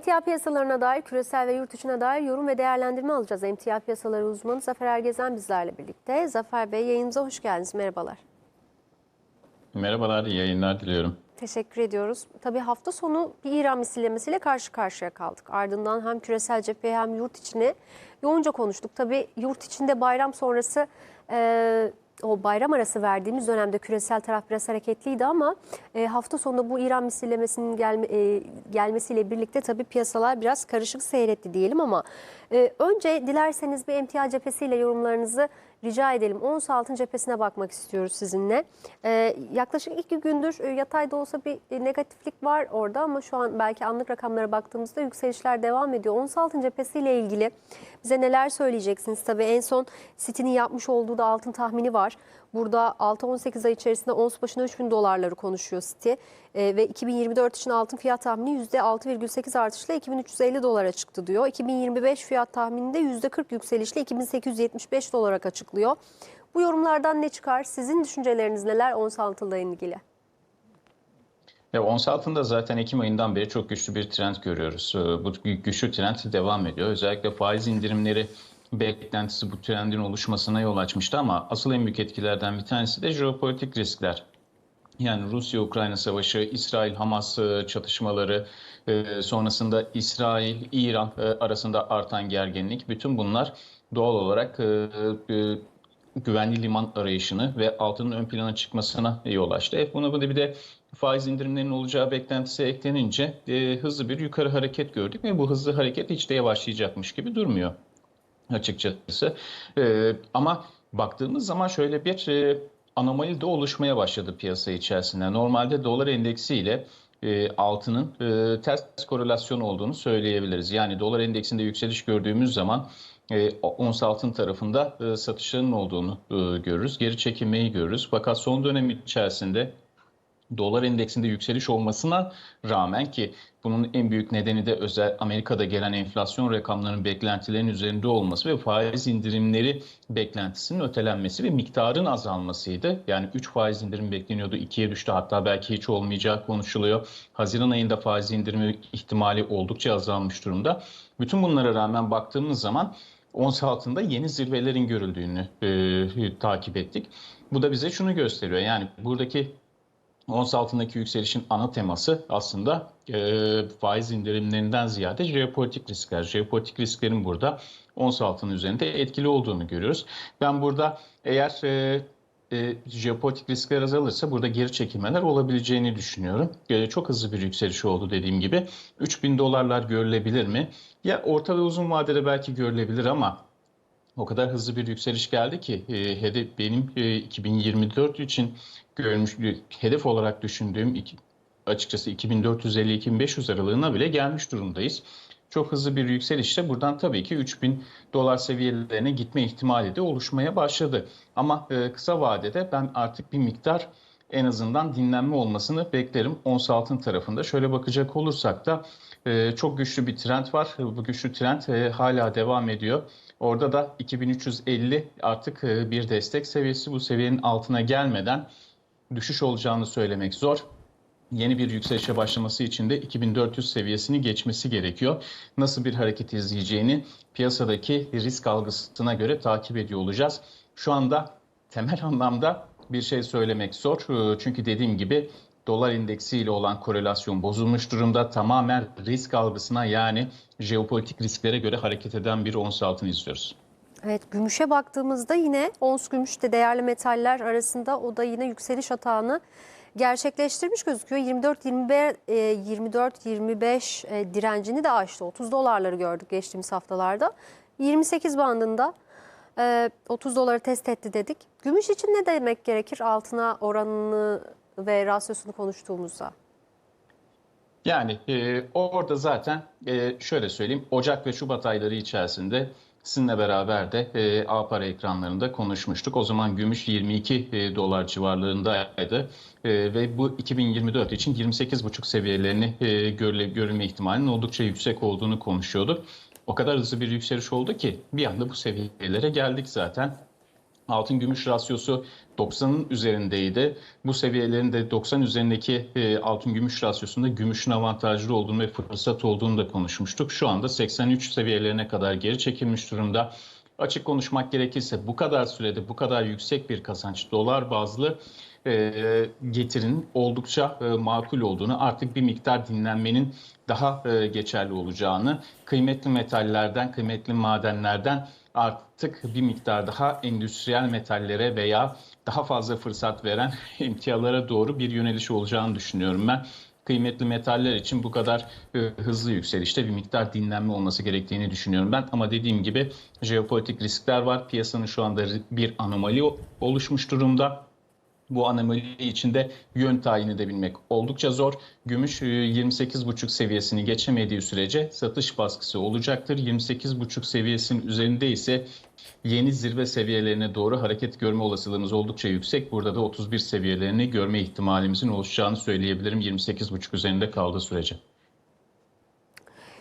Emtia piyasalarına dair küresel ve yurt içine dair yorum ve değerlendirme alacağız. Emtia piyasaları uzmanı Zafer Ergezen bizlerle birlikte. Zafer Bey yayınımıza hoş geldiniz. Merhabalar. Merhabalar, iyi yayınlar diliyorum. Teşekkür ediyoruz. Tabii hafta sonu bir İran misillemesiyle karşı karşıya kaldık. Ardından hem küresel cepheye hem yurt içine yoğunca konuştuk. Tabii yurt içinde bayram sonrası e, o bayram arası verdiğimiz dönemde küresel taraf biraz hareketliydi ama e, hafta sonunda bu İran misillemesinin gelme, e, gelmesiyle birlikte tabii piyasalar biraz karışık seyretti diyelim ama e, önce dilerseniz bir emtia cephesiyle yorumlarınızı rica edelim. Ons altın cephesine bakmak istiyoruz sizinle. Ee, yaklaşık iki gündür e, yatayda olsa bir e, negatiflik var orada ama şu an belki anlık rakamlara baktığımızda yükselişler devam ediyor. Ons altın cephesiyle ilgili bize neler söyleyeceksiniz? Tabii en son City'nin yapmış olduğu da altın tahmini var. Burada 6-18 ay içerisinde ons başına 3000 dolarları konuşuyor City. Ee, ve 2024 için altın fiyat tahmini %6,8 artışla 2350 dolara çıktı diyor. 2025 fiyat tahmininde %40 yükselişle 2875 dolara açıklıyor. Bu yorumlardan ne çıkar? Sizin düşünceleriniz neler ons altınla ilgili? Ya ons altında zaten Ekim ayından beri çok güçlü bir trend görüyoruz. Ee, Bu güçlü trend devam ediyor. Özellikle faiz indirimleri beklentisi bu trendin oluşmasına yol açmıştı ama asıl en büyük etkilerden bir tanesi de jeopolitik riskler. Yani Rusya-Ukrayna savaşı, İsrail-Hamas e, çatışmaları, e, sonrasında İsrail-İran e, arasında artan gerginlik, bütün bunlar doğal olarak güvenli liman arayışını ve altının ön plana çıkmasına yol açtı. E buna bir de faiz indirimlerinin olacağı beklentisi eklenince e, hızlı bir yukarı hareket gördük ve bu hızlı hareket hiç de yavaşlayacakmış gibi durmuyor açıkçası. E, ama baktığımız zaman şöyle bir e, anomali de oluşmaya başladı piyasa içerisinde. Normalde dolar endeksiyle e, altının e, ters korelasyon olduğunu söyleyebiliriz. Yani dolar endeksinde yükseliş gördüğümüz zaman e, ons altın tarafında e, satışların olduğunu e, görürüz. Geri çekilmeyi görürüz. Fakat son dönem içerisinde dolar endeksinde yükseliş olmasına rağmen ki bunun en büyük nedeni de özel Amerika'da gelen enflasyon rakamlarının beklentilerin üzerinde olması ve faiz indirimleri beklentisinin ötelenmesi ve miktarın azalmasıydı. Yani 3 faiz indirim bekleniyordu, 2'ye düştü hatta belki hiç olmayacağı konuşuluyor. Haziran ayında faiz indirimi ihtimali oldukça azalmış durumda. Bütün bunlara rağmen baktığımız zaman ons altında yeni zirvelerin görüldüğünü e, takip ettik. Bu da bize şunu gösteriyor. Yani buradaki ons altındaki yükselişin ana teması aslında e, faiz indirimlerinden ziyade jeopolitik riskler. Jeopolitik risklerin burada ons altının üzerinde etkili olduğunu görüyoruz. Ben burada eğer e, e, jeopolitik riskler azalırsa burada geri çekilmeler olabileceğini düşünüyorum. E, çok hızlı bir yükseliş oldu dediğim gibi. 3000 dolarlar görülebilir mi? Ya orta ve uzun vadede belki görülebilir ama o kadar hızlı bir yükseliş geldi ki e, hedef benim e, 2024 için görmüş hedef olarak düşündüğüm açıkçası 2450-2500 aralığına bile gelmiş durumdayız. Çok hızlı bir yükselişle buradan tabii ki 3000 dolar seviyelerine gitme ihtimali de oluşmaya başladı. Ama e, kısa vadede ben artık bir miktar en azından dinlenme olmasını beklerim ons altın tarafında. Şöyle bakacak olursak da e, çok güçlü bir trend var. Bu güçlü trend e, hala devam ediyor. Orada da 2350 artık e, bir destek seviyesi. Bu seviyenin altına gelmeden düşüş olacağını söylemek zor. Yeni bir yükselişe başlaması için de 2400 seviyesini geçmesi gerekiyor. Nasıl bir hareket izleyeceğini piyasadaki risk algısına göre takip ediyor olacağız. Şu anda temel anlamda bir şey söylemek zor. E, Çünkü dediğim gibi dolar endeksiyle olan korelasyon bozulmuş durumda. Tamamen risk algısına yani jeopolitik risklere göre hareket eden bir ons altın izliyoruz. Evet, gümüşe baktığımızda yine ons gümüş de değerli metaller arasında o da yine yükseliş atağını gerçekleştirmiş gözüküyor. 24 25 24 25 e, direncini de aştı. 30 dolarları gördük geçtiğimiz haftalarda. 28 bandında e, 30 doları test etti dedik. Gümüş için ne demek gerekir altına oranını ve rasyosunu konuştuğumuzda? Yani e, orada zaten e, şöyle söyleyeyim Ocak ve Şubat ayları içerisinde sizinle beraber de e, A para ekranlarında konuşmuştuk. O zaman gümüş 22 e, dolar civarlarındaydı e, ve bu 2024 için 28,5 seviyelerini e, görüle, görülme ihtimalinin oldukça yüksek olduğunu konuşuyorduk. O kadar hızlı bir yükseliş oldu ki bir anda bu seviyelere geldik zaten. Altın gümüş rasyosu 90'ın üzerindeydi. Bu seviyelerin de 90 üzerindeki e, altın gümüş rasyosunda gümüşün avantajlı olduğunu ve fırsat olduğunu da konuşmuştuk. Şu anda 83 seviyelerine kadar geri çekilmiş durumda. Açık konuşmak gerekirse bu kadar sürede bu kadar yüksek bir kazanç dolar bazlı e, getirinin oldukça e, makul olduğunu artık bir miktar dinlenmenin daha e, geçerli olacağını kıymetli metallerden kıymetli madenlerden artık bir miktar daha endüstriyel metallere veya daha fazla fırsat veren emtialara doğru bir yöneliş olacağını düşünüyorum ben. Kıymetli metaller için bu kadar e, hızlı yükselişte bir miktar dinlenme olması gerektiğini düşünüyorum ben. Ama dediğim gibi jeopolitik riskler var. Piyasanın şu anda bir anomali oluşmuş durumda. Bu anomali içinde yön tayin edebilmek oldukça zor. Gümüş e, 28,5 seviyesini geçemediği sürece satış baskısı olacaktır. 28,5 seviyesinin üzerinde ise yeni zirve seviyelerine doğru hareket görme olasılığımız oldukça yüksek. Burada da 31 seviyelerini görme ihtimalimizin oluşacağını söyleyebilirim 28,5 üzerinde kaldığı sürece.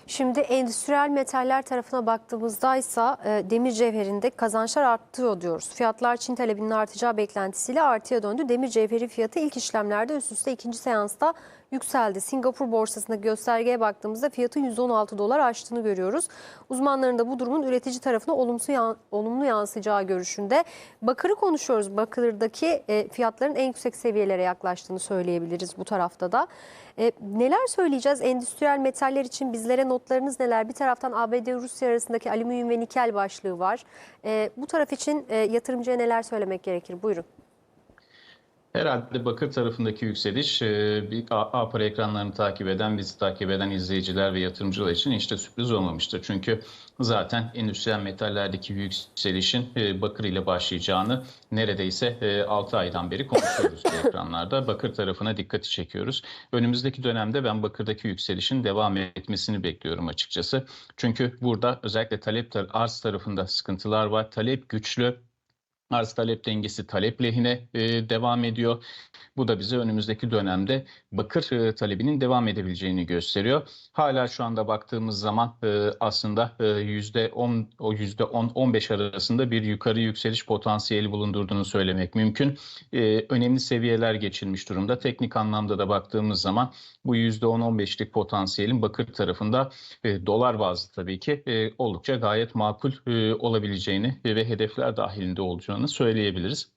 Şimdi endüstriyel metaller tarafına baktığımızda ise demir cevherinde kazançlar artıyor diyoruz. Fiyatlar Çin talebinin artacağı beklentisiyle artıya döndü. Demir cevheri fiyatı ilk işlemlerde üst üste ikinci seansta yükseldi. Singapur borsasında göstergeye baktığımızda fiyatın 116 dolar aştığını görüyoruz. Uzmanların da bu durumun üretici tarafına olumsuz yan- olumlu yansıyacağı görüşünde. Bakırı konuşuyoruz. Bakırdaki e, fiyatların en yüksek seviyelere yaklaştığını söyleyebiliriz bu tarafta da. E, neler söyleyeceğiz endüstriyel metaller için bizlere notlarınız neler? Bir taraftan ABD-Rusya arasındaki alüminyum ve nikel başlığı var. E, bu taraf için e, yatırımcıya neler söylemek gerekir? Buyurun. Herhalde bakır tarafındaki yükseliş e, bir A- para ekranlarını takip eden, bizi takip eden izleyiciler ve yatırımcılar için işte sürpriz olmamıştır. Çünkü zaten endüstriyel metallerdeki yükselişin e, bakır ile başlayacağını neredeyse 6 aydan beri konuşuyoruz ekranlarda. Bakır tarafına dikkati çekiyoruz. Önümüzdeki dönemde ben bakırdaki yükselişin devam etmesini bekliyorum açıkçası. Çünkü burada özellikle talep arz tarafında sıkıntılar var. Talep güçlü. Arz talep dengesi talep lehine e, devam ediyor. Bu da bize önümüzdeki dönemde bakır e, talebinin devam edebileceğini gösteriyor. Hala şu anda baktığımız zaman e, aslında e, %10 o %10-15 arasında bir yukarı yükseliş potansiyeli bulundurduğunu söylemek mümkün. E, önemli seviyeler geçilmiş durumda. Teknik anlamda da baktığımız zaman bu %10-15'lik potansiyelin bakır tarafında e, dolar bazlı tabii ki e, oldukça gayet makul e, olabileceğini ve hedefler dahilinde olacağını söyleyebiliriz.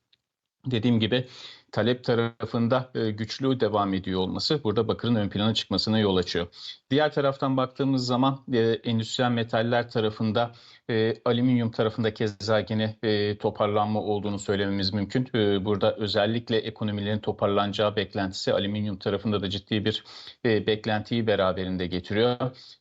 Dediğim gibi talep tarafında e, güçlü devam ediyor olması burada bakırın ön plana çıkmasına yol açıyor. Diğer taraftan baktığımız zaman e, endüstriyel metaller tarafında e, alüminyum tarafında keza yine e, toparlanma olduğunu söylememiz mümkün. E, burada özellikle ekonomilerin toparlanacağı beklentisi alüminyum tarafında da ciddi bir e, beklentiyi beraberinde getiriyor.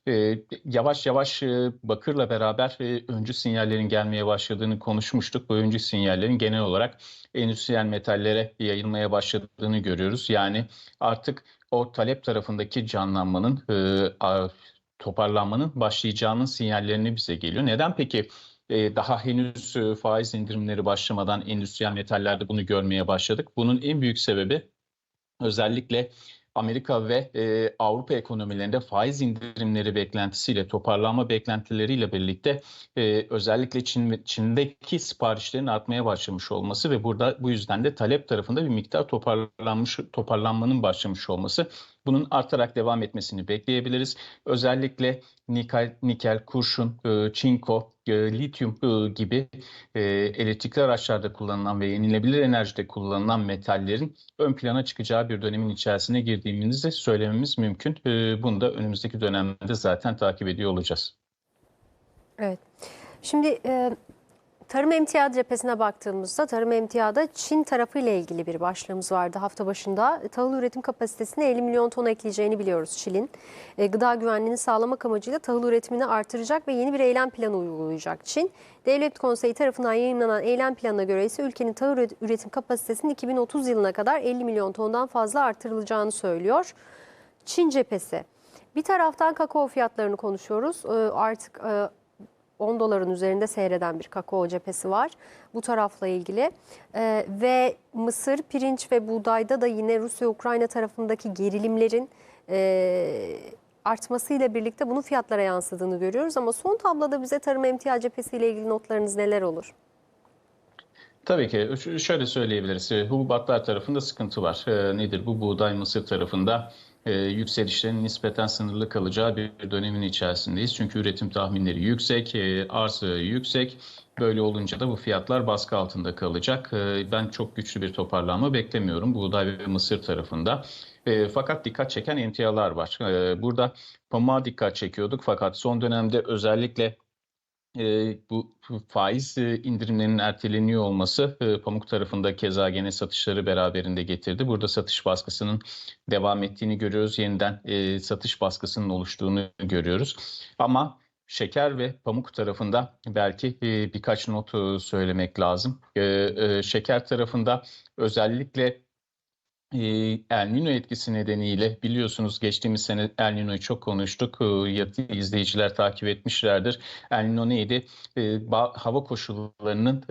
E, yavaş yavaş e, bakırla beraber e, öncü sinyallerin gelmeye başladığını konuşmuştuk. Bu öncü sinyallerin genel olarak endüstriyel metallere yayılmaya başladığını görüyoruz. Yani artık o talep tarafındaki canlanmanın, e, toparlanmanın başlayacağının sinyallerini bize geliyor. Neden peki e, daha henüz e, faiz indirimleri başlamadan endüstriyel metallerde bunu görmeye başladık? Bunun en büyük sebebi özellikle Amerika ve e, Avrupa ekonomilerinde faiz indirimleri beklentisiyle, toparlanma beklentileriyle birlikte e, özellikle Çin Çin'deki siparişlerin artmaya başlamış olması ve burada bu yüzden de talep tarafında bir miktar toparlanmış toparlanmanın başlamış olması. Bunun artarak devam etmesini bekleyebiliriz. Özellikle nikel, nikel kurşun, e, çinko, e, lityum e, gibi e, elektrikli araçlarda kullanılan ve yenilebilir enerjide kullanılan metallerin ön plana çıkacağı bir dönemin içerisine girdiğimizi söylememiz mümkün. E, bunu da önümüzdeki dönemde zaten takip ediyor olacağız. Evet. Şimdi tarım emtia cephesine baktığımızda tarım emtiada Çin tarafı ile ilgili bir başlığımız vardı hafta başında. Tahıl üretim kapasitesine 50 milyon ton ekleyeceğini biliyoruz Çin'in. E, gıda güvenliğini sağlamak amacıyla tahıl üretimini artıracak ve yeni bir eylem planı uygulayacak Çin. Devlet Konseyi tarafından yayınlanan eylem planına göre ise ülkenin tahıl üret- üretim kapasitesinin 2030 yılına kadar 50 milyon tondan fazla artırılacağını söylüyor. Çin cephesi. Bir taraftan kakao fiyatlarını konuşuyoruz. Ee, Artık e, 10 doların üzerinde seyreden bir kakao cephesi var bu tarafla ilgili. Ee, Ve mısır, pirinç ve buğdayda da yine Rusya-Ukrayna tarafındaki gerilimlerin e, artmasıyla birlikte bunun fiyatlara yansıdığını görüyoruz. Ama son tabloda bize tarım emtia cephesiyle ilgili notlarınız neler olur? Tabii ki şöyle söyleyebiliriz. E, Hububatlar tarafında sıkıntı var. E, Nedir bu? Buğday, mısır tarafında e, yükselişlerin nispeten sınırlı kalacağı bir dönemin içerisindeyiz. Çünkü üretim tahminleri yüksek, e, arz yüksek. Böyle olunca da bu fiyatlar baskı altında kalacak. E, Ben çok güçlü bir toparlanma beklemiyorum buğday ve mısır tarafında. E, Fakat dikkat çeken emtialar var. E, Burada pamuğa dikkat çekiyorduk fakat son dönemde özellikle e, bu faiz e, indirimlerinin erteleniyor olması e, pamuk tarafında keza gene satışları beraberinde getirdi. Burada satış baskısının devam ettiğini görüyoruz. Yeniden e, satış baskısının oluştuğunu görüyoruz. Ama şeker ve pamuk tarafında belki e, birkaç not söylemek lazım. E, e, şeker tarafında özellikle El Niño etkisi nedeniyle biliyorsunuz geçtiğimiz sene El Niño'yu çok konuştuk. E, yatı izleyiciler takip etmişlerdir. El Niño neydi? E, ba- hava koşullarının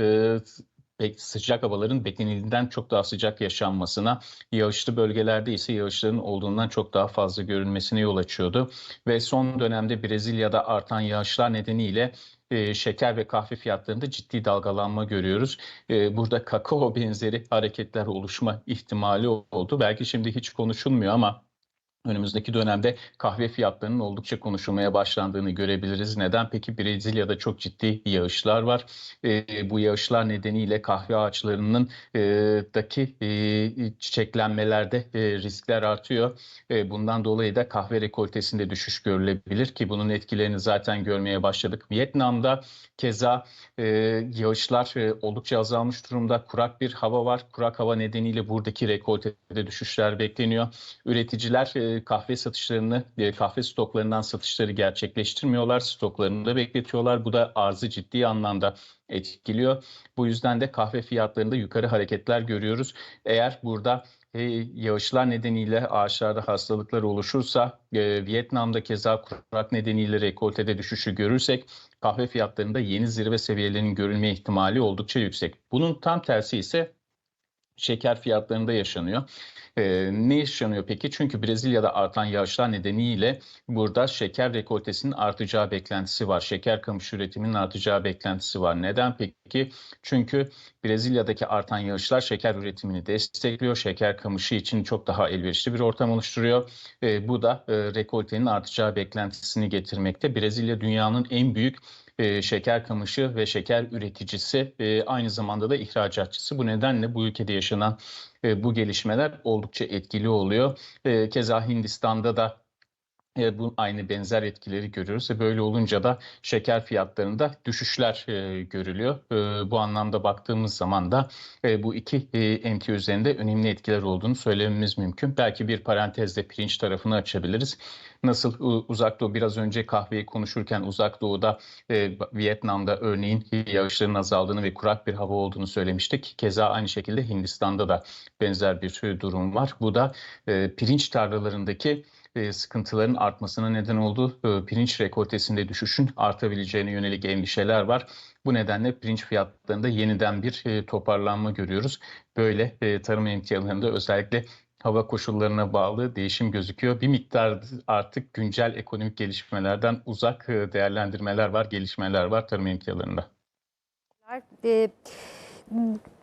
e, sıcak havaların beklenildiğinden çok daha sıcak yaşanmasına, yağışlı bölgelerde ise yağışların olduğundan çok daha fazla görülmesine yol açıyordu. Ve son dönemde Brezilya'da artan yağışlar nedeniyle e, şeker ve kahve fiyatlarında ciddi dalgalanma görüyoruz. E, burada kakao benzeri hareketler oluşma ihtimali oldu. Belki şimdi hiç konuşulmuyor ama önümüzdeki dönemde kahve fiyatlarının oldukça konuşulmaya başlandığını görebiliriz. Neden? Peki Brezilya'da çok ciddi yağışlar var. E, bu yağışlar nedeniyle kahve ağaçlarının e, daki e, çiçeklenmelerde e, riskler artıyor. E, bundan dolayı da kahve rekoltesinde düşüş görülebilir ki bunun etkilerini zaten görmeye başladık. Vietnam'da keza e, yağışlar e, oldukça azalmış durumda. Kurak bir hava var. Kurak hava nedeniyle buradaki rekoltede düşüşler bekleniyor. Üreticiler e, kahve satışlarını, e, kahve stoklarından satışları gerçekleştirmiyorlar. Stoklarını da bekletiyorlar. Bu da arzı ciddi anlamda etkiliyor. Bu yüzden de kahve fiyatlarında yukarı hareketler görüyoruz. Eğer burada e, yağışlar nedeniyle ağaçlarda hastalıklar oluşursa, e, Vietnam'da keza kurak nedeniyle rekoltede düşüşü görürsek, kahve fiyatlarında yeni zirve seviyelerinin görülme ihtimali oldukça yüksek. Bunun tam tersi ise şeker fiyatlarında yaşanıyor. Ee, ne yaşanıyor peki? Çünkü Brezilya'da artan yağışlar nedeniyle burada şeker rekoltesinin artacağı beklentisi var. Şeker kamışı üretiminin artacağı beklentisi var. Neden peki? Çünkü Brezilya'daki artan yağışlar şeker üretimini destekliyor. Şeker kamışı için çok daha elverişli bir ortam oluşturuyor. Ee, bu da e, rekoltenin artacağı beklentisini getirmekte. Brezilya dünyanın en büyük e, şeker kamışı ve şeker üreticisi e, aynı zamanda da ihracatçısı. Bu nedenle bu ülkede yaşanan e, bu gelişmeler oldukça etkili oluyor. Keza Hindistan'da da e, bu aynı benzer etkileri görüyoruz ve böyle olunca da şeker fiyatlarında düşüşler e, görülüyor. E, bu anlamda baktığımız zaman da e, bu iki e, emtia üzerinde önemli etkiler olduğunu söylememiz mümkün. Belki bir parantezle pirinç tarafını açabiliriz. Nasıl u- Uzak Doğu biraz önce kahveyi konuşurken Uzak Doğu'da e, Vietnam'da örneğin yağışların azaldığını ve kurak bir hava olduğunu söylemiştik. Keza aynı şekilde Hindistan'da da benzer bir e, durum var. Bu da e, pirinç tarlalarındaki e, sıkıntıların artmasına neden oldu. E, pirinç rekoltesinde düşüşün artabileceğine yönelik endişeler var. Bu nedenle pirinç fiyatlarında yeniden bir e, toparlanma görüyoruz. Böyle e, tarım emtialarında özellikle hava koşullarına bağlı değişim gözüküyor. Bir miktar artık güncel ekonomik gelişmelerden uzak e, değerlendirmeler var, gelişmeler var tarım emtialarında. E,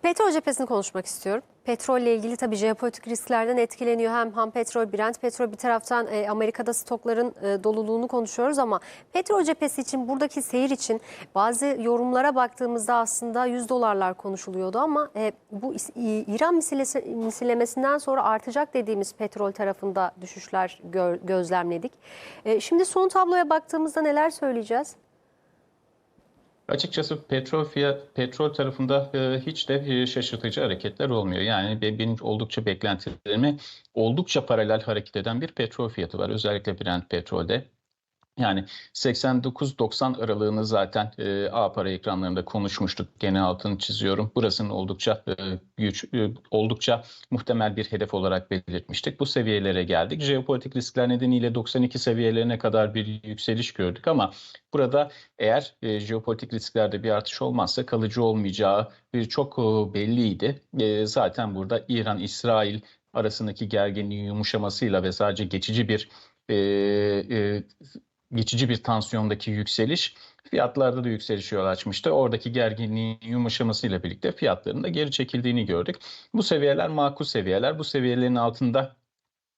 petrol cephesini konuşmak istiyorum. Petrolle ilgili tabii jeopolitik risklerden etkileniyor. Hem ham petrol, Brent petrol bir taraftan e, Amerika'da stokların e, doluluğunu konuşuyoruz ama petrol cephesi için buradaki seyir için bazı yorumlara baktığımızda aslında 100 dolarlar konuşuluyordu ama e, bu İran misilesi, misillemesinden sonra artacak dediğimiz petrol tarafında düşüşler gö- gözlemledik. E, şimdi son tabloya baktığımızda neler söyleyeceğiz? Açıkçası petrol fiyat petrol tarafında e, hiç de e, şaşırtıcı hareketler olmuyor. Yani be- benim oldukça beklentilerime oldukça paralel hareket eden bir petrol fiyatı var. Özellikle Brent petrolde. Yani 89-90 aralığını zaten e, A para ekranlarında konuşmuştuk. Gene altını çiziyorum. Burasının oldukça e, güç, e, oldukça muhtemel bir hedef olarak belirtmiştik. Bu seviyelere geldik. Jeopolitik riskler nedeniyle 92 seviyelerine kadar bir yükseliş gördük ama burada eğer e, jeopolitik risklerde bir artış olmazsa kalıcı olmayacağı bir çok e, belliydi. E, zaten burada İran-İsrail arasındaki gerginliğin yumuşamasıyla ve sadece geçici bir e, e, geçici bir tansiyondaki yükseliş fiyatlarda da yükseliş yol açmıştı. Oradaki gerginliğin yumuşamasıyla birlikte fiyatların da geri çekildiğini gördük. Bu seviyeler makul seviyeler. Bu seviyelerin altında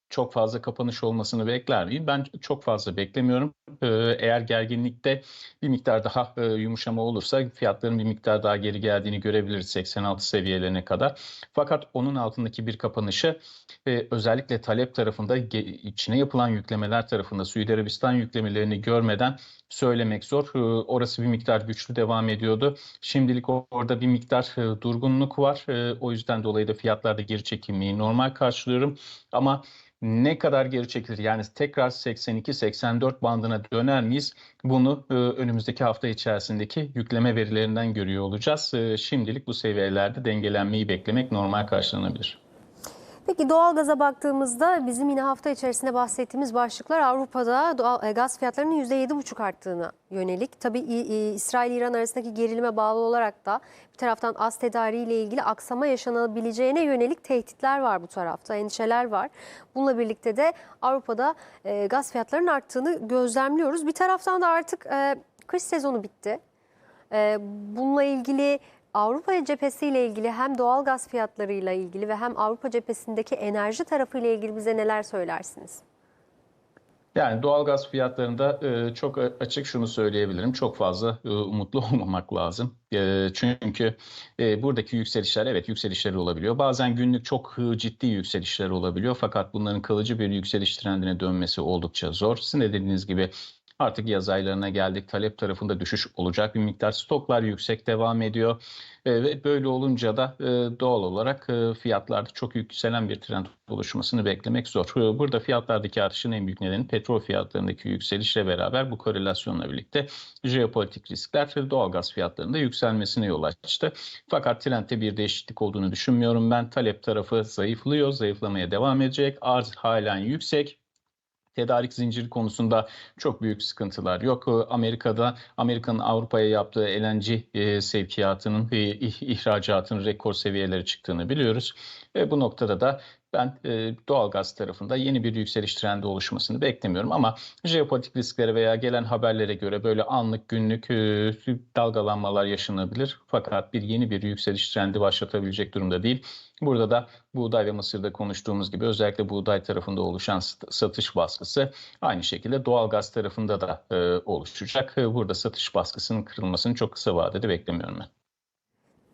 çok fazla kapanış olmasını bekler miyim? Ben çok fazla beklemiyorum. Ee, Eğer gerginlikte bir miktar daha e, yumuşama olursa fiyatların bir miktar daha geri geldiğini görebiliriz 86 seviyelerine kadar. Fakat onun altındaki bir kapanışı e, özellikle talep tarafında içine yapılan yüklemeler tarafında Suudi Arabistan yüklemelerini görmeden söylemek zor. Ee, Orası bir miktar güçlü devam ediyordu. Şimdilik orada bir miktar e, durgunluk var. E, O yüzden dolayı da fiyatlarda geri çekilmeyi normal karşılıyorum. Ama ne kadar geri çekilir? Yani tekrar 82-84 bandına döner miyiz? Bunu e, önümüzdeki hafta içerisindeki yükleme verilerinden görüyor olacağız. E, Şimdilik bu seviyelerde dengelenmeyi beklemek normal karşılanabilir. Peki doğalgaza baktığımızda bizim yine hafta içerisinde bahsettiğimiz başlıklar Avrupa'da doğal, e, gaz fiyatlarının %7,5 arttığına yönelik. Tabii İsrail-İran arasındaki gerilime bağlı olarak da bir taraftan az tedariği ile ilgili aksama yaşanabileceğine yönelik tehditler var bu tarafta, endişeler var. Bununla birlikte de Avrupa'da e, gaz fiyatlarının arttığını gözlemliyoruz. Bir taraftan da artık e, kış sezonu bitti. Bununla ilgili Avrupa cephesiyle ilgili hem doğal gaz fiyatlarıyla ilgili ve hem Avrupa cephesindeki enerji tarafıyla ilgili bize neler söylersiniz? Yani doğalgaz fiyatlarında e, çok açık şunu söyleyebilirim. Çok fazla e, umutlu olmamak lazım. E, Çünkü buradaki yükselişler evet yükselişler olabiliyor. Bazen günlük çok ciddi yükselişler olabiliyor. Fakat bunların kalıcı bir yükseliş trendine dönmesi oldukça zor. Sizin de dediğiniz gibi artık yaz aylarına geldik. Talep tarafında düşüş olacak bir miktar. Stoklar yüksek devam ediyor. E, Ve böyle olunca da e, doğal olarak e, fiyatlarda çok yükselen bir trend oluşmasını beklemek zor. E, Burada fiyatlardaki artışın en büyük nedeni petrol fiyatlarındaki yükselişle beraber bu korelasyonla birlikte jeopolitik riskler ve doğalgaz fiyatlarında yükselmesine yol açtı. Fakat trendte bir değişiklik olduğunu düşünmüyorum ben. Talep tarafı zayıflıyor, zayıflamaya devam edecek. Arz halen yüksek. Tedarik zinciri konusunda çok büyük sıkıntılar yok. Ee, Amerika'da Amerika'nın Avrupa'ya yaptığı LNG e, sevkiyatının e, ih- ihracatının rekor seviyelere çıktığını biliyoruz. Ve bu noktada da ben e, doğalgaz tarafında yeni bir yükseliş trendi oluşmasını beklemiyorum ama jeopolitik risklere veya gelen haberlere göre böyle anlık günlük e, dalgalanmalar yaşanabilir. Fakat bir yeni bir yükseliş trendi başlatabilecek durumda değil. Burada da buğday ve mısırda konuştuğumuz gibi özellikle buğday tarafında oluşan sat- satış baskısı aynı şekilde doğalgaz tarafında da e, oluşacak. E, Burada satış baskısının kırılmasını çok kısa vadede beklemiyorum ben.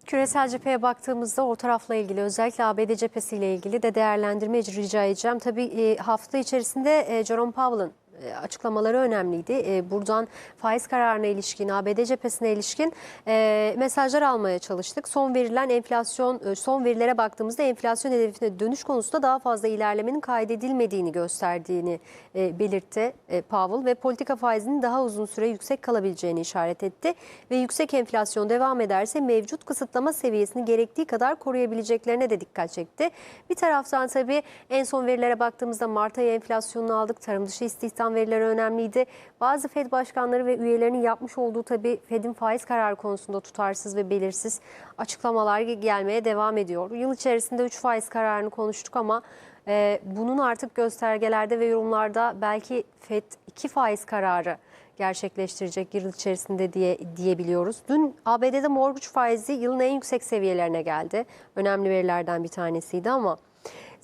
Küresel cepheye baktığımızda o tarafla ilgili özellikle ABD cephesiyle ilgili de değerlendirme rica edeceğim. Tabii e, hafta içerisinde e, Jerome Powell'ın açıklamaları önemliydi. E, Buradan faiz kararına ilişkin, ABD cephesine ilişkin e, mesajlar almaya çalıştık. Son verilen enflasyon, e, son verilere baktığımızda enflasyon hedefine dönüş konusunda daha fazla ilerlemenin kaydedilmediğini gösterdiğini e, belirtti e, Powell ve politika faizinin daha uzun süre yüksek kalabileceğini işaret etti. Ve yüksek enflasyon devam ederse mevcut kısıtlama seviyesini gerektiği kadar koruyabileceklerine de dikkat çekti. Bir taraftan tabii en son verilere baktığımızda Mart ayı enflasyonunu aldık. Tarım dışı istihdam verileri önemliydi. Bazı Fed başkanları ve üyelerinin yapmış olduğu tabii Fed'in faiz kararı konusunda tutarsız ve belirsiz açıklamalar gelmeye devam ediyor. Yıl içerisinde 3 faiz kararını konuştuk ama e, bunun artık göstergelerde ve yorumlarda belki Fed 2 faiz kararı gerçekleştirecek yıl içerisinde diye diyebiliyoruz. Dün ABD'de mortgage faizi yılın en yüksek seviyelerine geldi. Önemli verilerden bir tanesiydi ama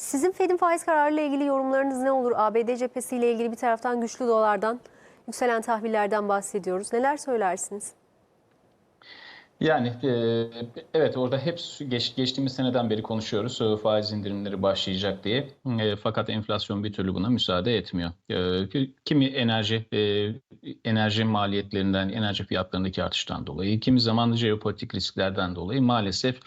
sizin Fed'in faiz kararıyla ilgili yorumlarınız ne olur? ABD cephesiyle ilgili bir taraftan güçlü dolardan, yükselen tahvillerden bahsediyoruz. Neler söylersiniz? Yani e, evet orada hep geç, geçtiğimiz seneden beri konuşuyoruz e, faiz indirimleri başlayacak diye. E, fakat enflasyon bir türlü buna müsaade etmiyor. Kimi enerji e, enerji maliyetlerinden, enerji fiyatlarındaki artıştan dolayı, kimi zaman jeopolitik risklerden dolayı maalesef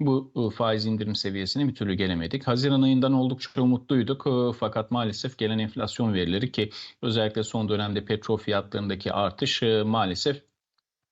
bu e, faiz indirim seviyesine bir türlü gelemedik. Haziran ayından oldukça umutluyduk e, fakat maalesef gelen enflasyon verileri ki özellikle son dönemde petrol fiyatlarındaki artış e, maalesef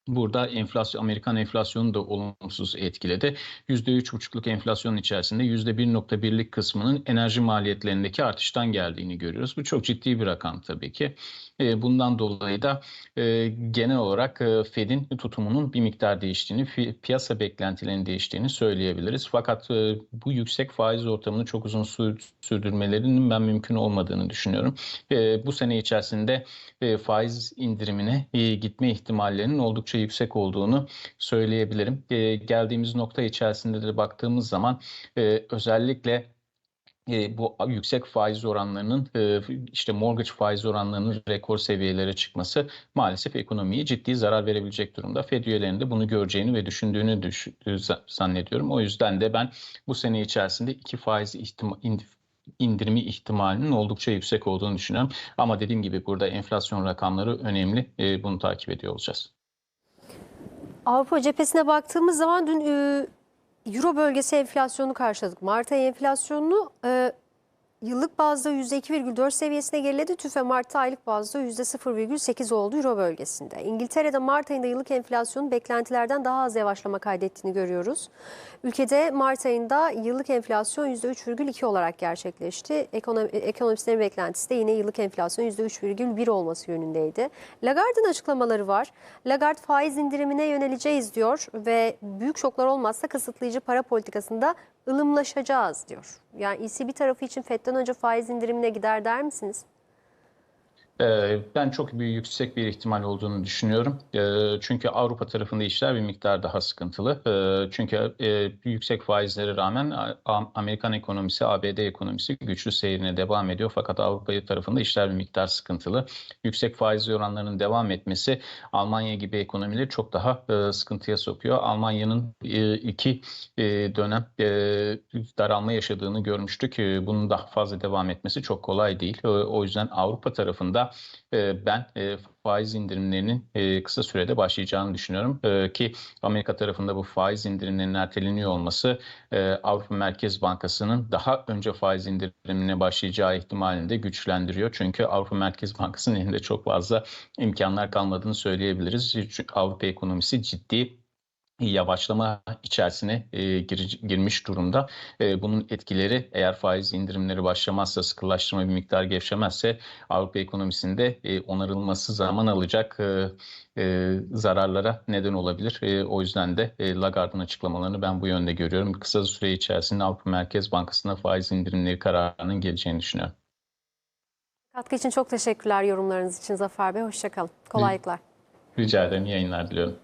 Burada enflasyon, Amerikan enflasyonu da olumsuz etkiledi. %3,5'luk enflasyonun içerisinde %1,1'lik kısmının enerji maliyetlerindeki artıştan geldiğini görüyoruz. Bu çok ciddi bir rakam tabii ki. E, bundan dolayı da e, genel olarak e, Fed'in tutumunun bir miktar değiştiğini, piyasa beklentilerinin değiştiğini söyleyebiliriz. Fakat e, bu yüksek faiz ortamını çok uzun sür- sürdürmelerinin ben mümkün olmadığını düşünüyorum. Bu sene içerisinde faiz indirimine gitme ihtimallerinin oldukça yüksek olduğunu söyleyebilirim. Geldiğimiz nokta içerisinde de baktığımız zaman özellikle e, bu yüksek faiz oranlarının e, işte mortgage faiz oranlarının rekor seviyelere çıkması maalesef ekonomiye ciddi zarar verebilecek durumda. Fed üyelerinin de bunu göreceğini ve düşündüğünü düş- zannediyorum. O yüzden de ben bu sene içerisinde iki faiz ihtima- ind- indirimi ihtimalinin oldukça yüksek olduğunu düşünüyorum. Ama dediğim gibi burada enflasyon rakamları önemli. E, Bunu takip ediyor olacağız. Avrupa cephesine baktığımız zaman dün e, Euro bölgesi enflasyonu karşıladık. Mart ayı enflasyonunu e, yıllık bazda %2,4 seviyesine geriledi. TÜFE Mart'ta aylık bazda %0,8 oldu Euro bölgesinde. İngiltere'de Mart ayında yıllık enflasyonun beklentilerden daha az yavaşlama kaydettiğini görüyoruz. Ülkede Mart ayında yıllık enflasyon %3,2 olarak gerçekleşti. Ekonomi, ekonomistlerin beklentisi de yine yıllık enflasyon %3,1 olması yönündeydi. Lagarde'ın açıklamaları var. Lagarde faiz indirimine yöneleceğiz diyor ve büyük şoklar olmazsa kısıtlayıcı para politikasında ılımlaşacağız diyor. Yani ECB tarafı için FED'den önce faiz indirimine gider der misiniz? Ee, Ben çok büyük yüksek bir ihtimal olduğunu düşünüyorum. Ee, Çünkü Avrupa tarafında işler bir miktar daha sıkıntılı. Ee, Çünkü e, yüksek faizlere rağmen Amerikan ekonomisi, ABD ekonomisi güçlü seyrine devam ediyor. Fakat Avrupa tarafında işler bir miktar sıkıntılı. Yüksek faiz oranlarının devam etmesi Almanya gibi ekonomileri çok daha e, sıkıntıya sokuyor. Almanya'nın e, iki dönem daralma yaşadığını görmüştük. Bunun daha fazla devam etmesi çok kolay değil. O yüzden Avrupa tarafında e, ben e, faiz indirimlerinin e, kısa sürede başlayacağını düşünüyorum. E, Ki Amerika tarafında bu faiz indirimlerinin erteleniyor olması e, Avrupa Merkez Bankası'nın daha önce faiz indirimine başlayacağı ihtimalini de güçlendiriyor. Çünkü Avrupa Merkez Bankası'nın elinde çok fazla imkanlar kalmadığını söyleyebiliriz. Çünkü Avrupa ekonomisi ciddi yavaşlama içerisine e, gir- girmiş durumda. E, bunun etkileri eğer faiz indirimleri başlamazsa, sıkılaştırma bir miktar gevşemezse Avrupa ekonomisinde e, onarılması zaman alacak e, e, zararlara neden olabilir. E, o yüzden de e, Lagarde'ın açıklamalarını ben bu yönde görüyorum. Kısa süre içerisinde Avrupa Merkez Bankası'na faiz indirimleri kararının geleceğini düşünüyorum. Katkı için çok teşekkürler yorumlarınız için Zafer Bey. Hoşçakalın. Kolaylıklar. Rica ederim. Yayınlar diliyorum.